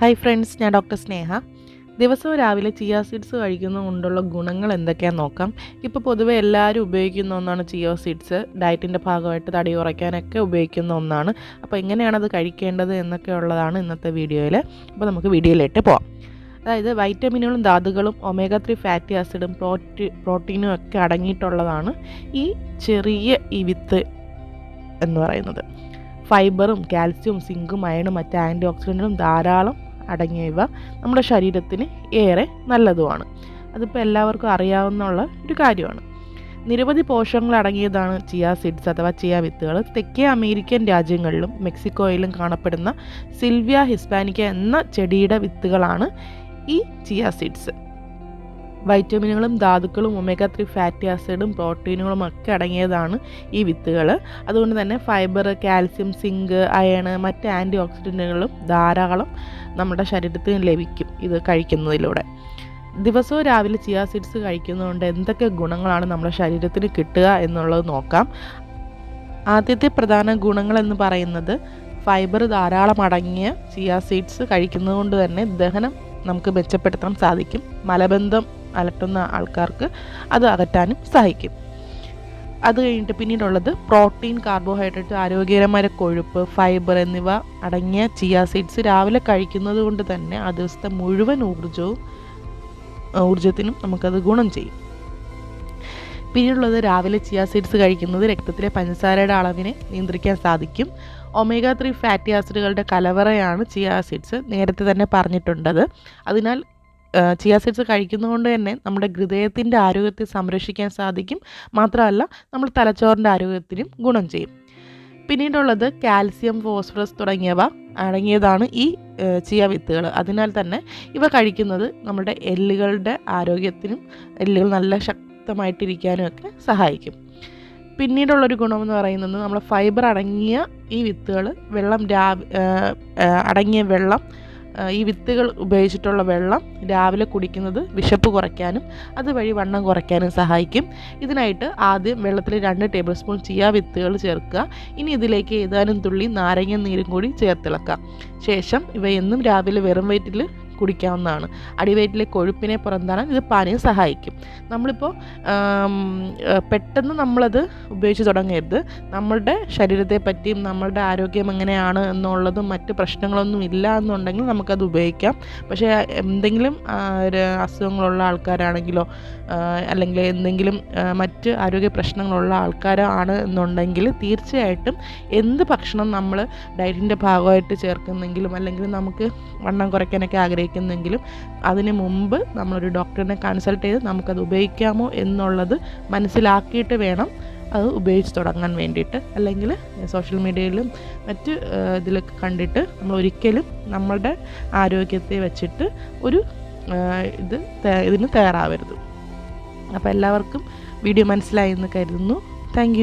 Hi friends ഞാൻ doctor Sneha. ദിവസവും രാവിലെ ചിയ സീഡ്സ് കഴിക്കുന്നത് കൊണ്ടുള്ള ഗുണങ്ങൾ എന്തൊക്കെയാണെന്ന് നോക്കാം. ഇപ്പോൾ പൊതുവെ എല്ലാവരും ഉപയോഗിക്കുന്ന ഒന്നാണ് ചിയോ സീഡ്സ് ഡയറ്റിന്റെ ഭാഗമായിട്ട് തടി കുറയ്ക്കാനൊക്കെ ഉപയോഗിക്കുന്ന ഒന്നാണ്. അപ്പോൾ എങ്ങനെയാണ് അത് കഴിക്കേണ്ടത് എന്നൊക്കെ ഉള്ളതാണ് ഇന്നത്തെ വീഡിയോയിൽ അപ്പോൾ നമുക്ക് വീഡിയോയിലേക്ക് പോവാം. അതായത് വൈറ്റമിനുകളും ധാതുക്കളും ഒമേഗ ത്രീ ഫാറ്റി ആസിഡും പ്രോട്ടി പ്രോട്ടീനും ഒക്കെ അടങ്ങിയിട്ടുള്ളതാണ് ഈ ചെറിയ ഈ വിത്ത് എന്ന് പറയുന്നത്. ഫൈബറും കാൽസ്യവും സിങ്കും അയണും മറ്റ് ആന്റി ഓക്സിഡന്റും ധാരാളം അടങ്ങിയവ നമ്മുടെ ശരീരത്തിന് ഏറെ നല്ലതുമാണ്. അതിപ്പോൾ എല്ലാവർക്കും അറിയാവുന്ന ഒരു കാര്യമാണ്. നിരവധി പോഷകങ്ങൾ അടങ്ങിയതാണ് ചിയ സീഡ്സ് അഥവാ ചിയ വിത്തുകൾ. തെക്കേ അമേരിക്കൻ രാജ്യങ്ങളിലും മെക്സിക്കോയിലും കാണപ്പെടുന്ന സിൽവിയ ഹിസ്പാനിക്ക എന്ന ചെടിയുടെ വിത്തുകളാണ് ഈ ചിയ സീഡ്സ്. വൈറ്റമിനുകളും ധാതുക്കളും ഒമേഗ ത്രീ ഫാറ്റി ആസിഡും പ്രോട്ടീനുകളും ഒക്കെ അടങ്ങിയതാണ് ഈ വിത്തുകൾ. അതുകൊണ്ട് തന്നെ ഫൈബർ കാൽസ്യം സിങ്ക് അയണ് മറ്റ് ആന്റി ഓക്സിഡന്റുകളും ധാരാളം നമ്മുടെ ശരീരത്തിന് ലഭിക്കും ഇത് കഴിക്കുന്നതിലൂടെ. ദിവസവും രാവിലെ ചിയ സീഡ്സ് കഴിക്കുന്നതുകൊണ്ട് എന്തൊക്കെ ഗുണങ്ങളാണ് നമ്മുടെ ശരീരത്തിന് കിട്ടുക എന്നുള്ളത് നോക്കാം. ആദ്യത്തെ പ്രധാന ഗുണങ്ങളെന്ന് പറയുന്നത് ഫൈബർ ധാരാളം അടങ്ങിയ ചിയ സീഡ്സ് കഴിക്കുന്നത് കൊണ്ട് തന്നെ ദഹനം നമുക്ക് മെച്ചപ്പെടുത്താൻ സാധിക്കും. മലബന്ധം അലട്ടുന്ന ആൾക്കാർക്ക് അത് അകറ്റാനും സഹായിക്കും. അത് കഴിഞ്ഞിട്ട് പിന്നീടുള്ളത് പ്രോട്ടീൻ കാർബോഹൈഡ്രേറ്റ് ആരോഗ്യകരമായ കൊഴുപ്പ് ഫൈബർ എന്നിവ അടങ്ങിയ ചിയ സീഡ്സ് രാവിലെ കഴിക്കുന്നത് കൊണ്ട് തന്നെ ആ ദിവസത്തെ മുഴുവൻ ഊർജവും ഊർജത്തിനും നമുക്കത് ഗുണം ചെയ്യും. പിന്നീടുള്ളത് രാവിലെ ചിയ സീഡ്സ് കഴിക്കുന്നത് രക്തത്തിലെ പഞ്ചസാരയുടെ അളവിനെ നിയന്ത്രിക്കാൻ സാധിക്കും. ഒമേഗ ത്രീ ഫാറ്റി ആസിഡുകളുടെ കലവറയാണ് ചിയ സീഡ്സ് നേരത്തെ തന്നെ പറഞ്ഞിട്ടുണ്ടത്. അതിനാൽ ചിയ സീഡ്സ് കഴിക്കുന്നതുകൊണ്ട് തന്നെ നമ്മുടെ ഹൃദയത്തിന്റെ ആരോഗ്യത്തെ സംരക്ഷിക്കാൻ സാധിക്കും. മാത്രമല്ല നമ്മൾ തലച്ചോറിന്റെ ആരോഗ്യത്തിനും ഗുണം ചെയ്യും. പിന്നീടുള്ളത് കാൽസ്യം ഫോസ്ഫറസ് തുടങ്ങിയവ അടങ്ങിയതാണ് ഈ ചിയ വിത്തുകൾ. അതിനാൽ തന്നെ ഇവ കഴിക്കുന്നത് നമ്മുടെ എല്ലുകളുടെ ആരോഗ്യത്തിനും എല്ലുകൾ നല്ല ശക്തമായിട്ടിരിക്കാനും ഒക്കെ സഹായിക്കും. പിന്നീടുള്ളൊരു ഗുണമെന്ന് പറയുന്നത് നമ്മൾ ഫൈബർ അടങ്ങിയ ഈ വിത്തുകൾ വെള്ളം രാ അടങ്ങിയ വെള്ളം ഈ വിത്തുകൾ ഉപയോഗിച്ചിട്ടുള്ള വെള്ളം രാവിലെ കുടിക്കുന്നത് വിശപ്പ് കുറയ്ക്കാനും അതുവഴി വണ്ണം കുറയ്ക്കാനും സഹായിക്കും. ഇതിനായിട്ട് ആദ്യം വെള്ളത്തിൽ രണ്ട് ടേബിൾ സ്പൂൺ ചിയ വിത്തുകൾ ചേർക്കുക. ഇനി ഇതിലേക്ക് ഏതാനും തുള്ളി നാരങ്ങ നീരും കൂടി ചേർത്തിളക്കുക. ശേഷം ഇവയെന്നും രാവിലെ വെറും വയറ്റിൽ കുടിക്കാവുന്നതാണ്. അടിവയറ്റിലെ കൊഴുപ്പിനെ പുറന്താണ് ഇത് പാനീയം സഹായിക്കും. നമ്മളിപ്പോൾ പെട്ടെന്ന് നമ്മളത് ഉപയോഗിച്ച് തുടങ്ങരുത്. നമ്മളുടെ ശരീരത്തെ പറ്റിയും നമ്മളുടെ ആരോഗ്യം എങ്ങനെയാണ് എന്നുള്ളതും മറ്റ് പ്രശ്നങ്ങളൊന്നും ഇല്ല എന്നുണ്ടെങ്കിൽ നമുക്കത് ഉപയോഗിക്കാം. പക്ഷേ എന്തെങ്കിലും അസുഖങ്ങളുള്ള ആൾക്കാരാണെങ്കിലോ അല്ലെങ്കിൽ എന്തെങ്കിലും മറ്റ് ആരോഗ്യ പ്രശ്നങ്ങളുള്ള ആൾക്കാരാണ് എന്നുണ്ടെങ്കിൽ തീർച്ചയായിട്ടും എന്ത് ഭക്ഷണം നമ്മൾ ഡയറ്റിന്റെ ഭാഗമായിട്ട് ചേർക്കുന്നെങ്കിലും അല്ലെങ്കിൽ നമുക്ക് വണ്ണം കുറയ്ക്കാനൊക്കെ ആഗ്രഹിക്കുന്നെങ്കിലും അതിന് മുമ്പ് നമ്മളൊരു ഡോക്ടറിനെ കൺസൾട്ട് ചെയ്ത് നമുക്കത് ഉപയോഗിക്കാമോ എന്നുള്ളത് മനസ്സിലാക്കിയിട്ട് വേണം അത് ഉപയോഗിച്ച് തുടങ്ങാൻ വേണ്ടിയിട്ട്. അല്ലെങ്കിൽ സോഷ്യൽ മീഡിയയിലും മറ്റ് ഇതിലൊക്കെ കണ്ടിട്ട് നമ്മൾ ഒരിക്കലും നമ്മളുടെ ആരോഗ്യത്തെ വെച്ചിട്ട് ഒരു ഇത് ഇതിന് തയ്യാറാവരുത്. അപ്പോൾ എല്ലാവർക്കും വീഡിയോ മനസ്സിലായി എന്ന് കരുതുന്നു. താങ്ക്